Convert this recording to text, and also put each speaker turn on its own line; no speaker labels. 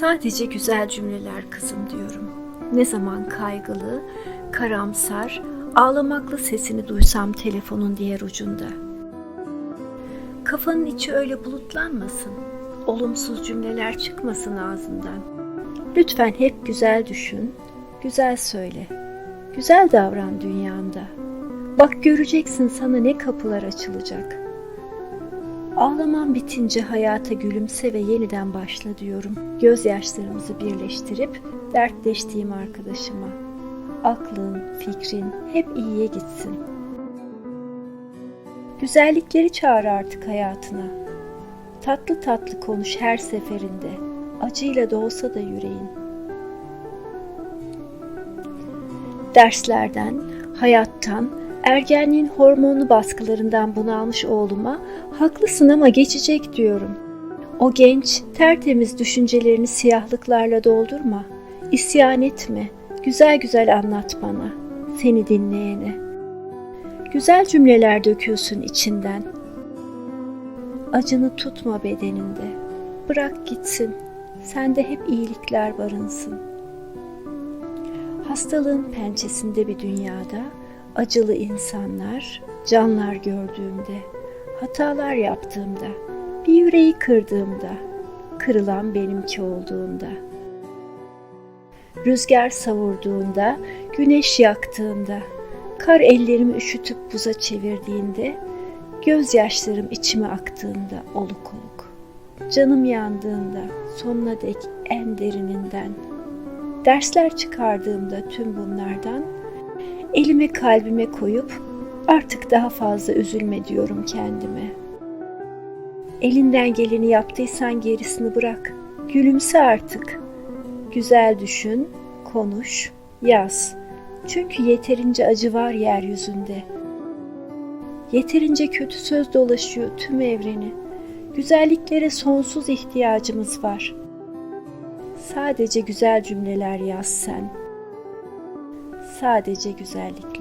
Sadece güzel cümleler kızım diyorum. Ne zaman kaygılı, karamsar, ağlamaklı sesini duysam telefonun diğer ucunda. Kafanın içi öyle bulutlanmasın. Olumsuz cümleler çıkmasın ağzından. Lütfen hep güzel düşün, güzel söyle. Güzel davran dünyanda. Bak göreceksin sana ne kapılar açılacak. Ağlaman bitince hayata gülümse ve yeniden başla diyorum. Gözyaşlarımızı birleştirip dertleştiğim arkadaşıma. Aklın, fikrin hep iyiye gitsin. Güzellikleri çağır artık hayatına. Tatlı tatlı konuş her seferinde. Acıyla da olsa da yüreğin. Derslerden, hayattan, ergenliğin hormonlu baskılarından bunalmış oğluma haklısın ama geçecek diyorum. O genç, tertemiz düşüncelerini siyahlıklarla doldurma. İsyan etme. Güzel güzel anlat bana. Seni dinleyene. Güzel cümleler döküyorsun içinden. Acını tutma bedeninde. Bırak gitsin. Sende hep iyilikler barınsın. Hastalığın pençesinde bir dünyada acılı insanlar, canlar gördüğümde, hatalar yaptığımda, bir yüreği kırdığımda, kırılan benimki olduğunda. Rüzgar savurduğunda, güneş yaktığında, kar ellerimi üşütüp buza çevirdiğinde, gözyaşlarım içime aktığında oluk oluk. Canım yandığında sonuna dek en derininden. Dersler çıkardığımda tüm bunlardan elimi kalbime koyup artık daha fazla üzülme diyorum kendime. Elinden geleni yaptıysan gerisini bırak. Gülümse artık. Güzel düşün, konuş, yaz. Çünkü yeterince acı var yeryüzünde. Yeterince kötü söz dolaşıyor tüm evreni. Güzelliklere sonsuz ihtiyacımız var. Sadece güzel cümleler yaz sen. Sadece güzellikler.